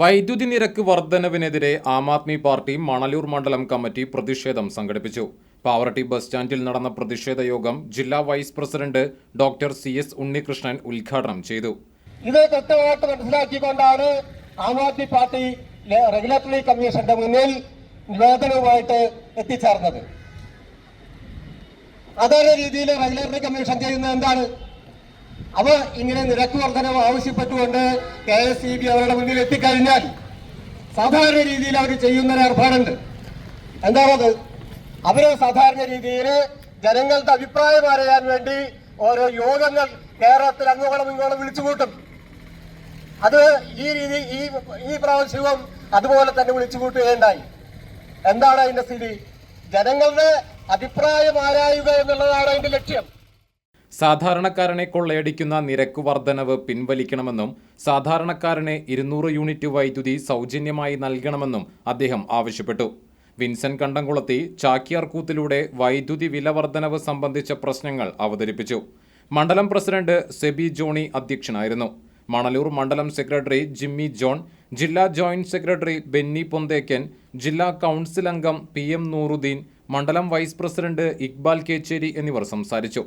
വൈദ്യുതി നിരക്ക് വർധനവിനെതിരെ ആം ആദ്മി പാർട്ടി മണലൂർ മണ്ഡലം കമ്മിറ്റി പ്രതിഷേധം സംഘടിപ്പിച്ചു. പാവറട്ടി ബസ് സ്റ്റാൻഡിൽ നടന്ന പ്രതിഷേധ യോഗം ജില്ലാ vice president doctor C S Unnikrishnan ഉദ്ഘാടനം ചെയ്തു. ഇത് കൃത്യമായിട്ട് മനസ്സിലാക്കിക്കൊണ്ടാണ് ആം ആദ്മി പാർട്ടി റെഗുലേറ്ററി കമ്മീഷന്റെ മുന്നിൽ നിവേദനവുമായിട്ട് എത്തിച്ചേർന്നത്. അതേ രീതിയിൽ റെഗുലേറ്ററി കമ്മീഷൻ ചെയ്യുന്നത് എന്താണ്? അവർ ഇങ്ങനെ നിരക്ക് വർധനവ് ആവശ്യപ്പെട്ടുകൊണ്ട് കെ എസ് ഇ ബി അവരുടെ മുന്നിൽ എത്തിക്കഴിഞ്ഞാൽ സാധാരണ രീതിയിൽ അവർ ചെയ്യുന്ന ഏർപ്പാടുണ്ട്. എന്താണത് അവർ സാധാരണ രീതിയിൽ ജനങ്ങളുടെ അഭിപ്രായം അറിയാൻ വേണ്ടി ഓരോ യോഗങ്ങൾ കേരളത്തിൽ അങ്ങോളം ഇങ്ങോളം വിളിച്ചു കൂട്ടും. അത് ഈ രീതി ഈ ഈ പ്രാവശ്യവും അതുപോലെ തന്നെ വിളിച്ചു കൂട്ടുകയുണ്ടായി. എന്താണ് അതിന്റെ സ്ഥിതി? ജനങ്ങളുടെ അഭിപ്രായം ആരായുക എന്നുള്ളതാണ് അതിന്റെ ലക്ഷ്യം. സാധാരണക്കാരനെ കൊള്ളയടിക്കുന്ന നിരക്ക് വർധനവ് പിൻവലിക്കണമെന്നും സാധാരണക്കാരന് ഇരുന്നൂറ് യൂണിറ്റ് വൈദ്യുതി സൗജന്യമായി നൽകണമെന്നും അദ്ദേഹം ആവശ്യപ്പെട്ടു. വിൻസെന്റ് കണ്ടംകുളത്തി ചാക്യാർകൂത്തിലൂടെ വൈദ്യുതി വില വർധനവ് സംബന്ധിച്ച പ്രശ്നങ്ങൾ അവതരിപ്പിച്ചു. മണ്ഡലം പ്രസിഡന്റ് സെബി ജോണി അധ്യക്ഷനായിരുന്നു. മണലൂർ മണ്ഡലം സെക്രട്ടറി ജിമ്മി ജോൺ ജില്ലാ ജോയിന്റ് സെക്രട്ടറി ബെന്നി പൊന്തേക്കൻ ജില്ലാ കൗൺസിൽ അംഗം പി എം നൂറുദ്ദീൻ മണ്ഡലം വൈസ് പ്രസിഡന്റ് ഇക്ബാൽ കേച്ചേരി എന്നിവർ സംസാരിച്ചു.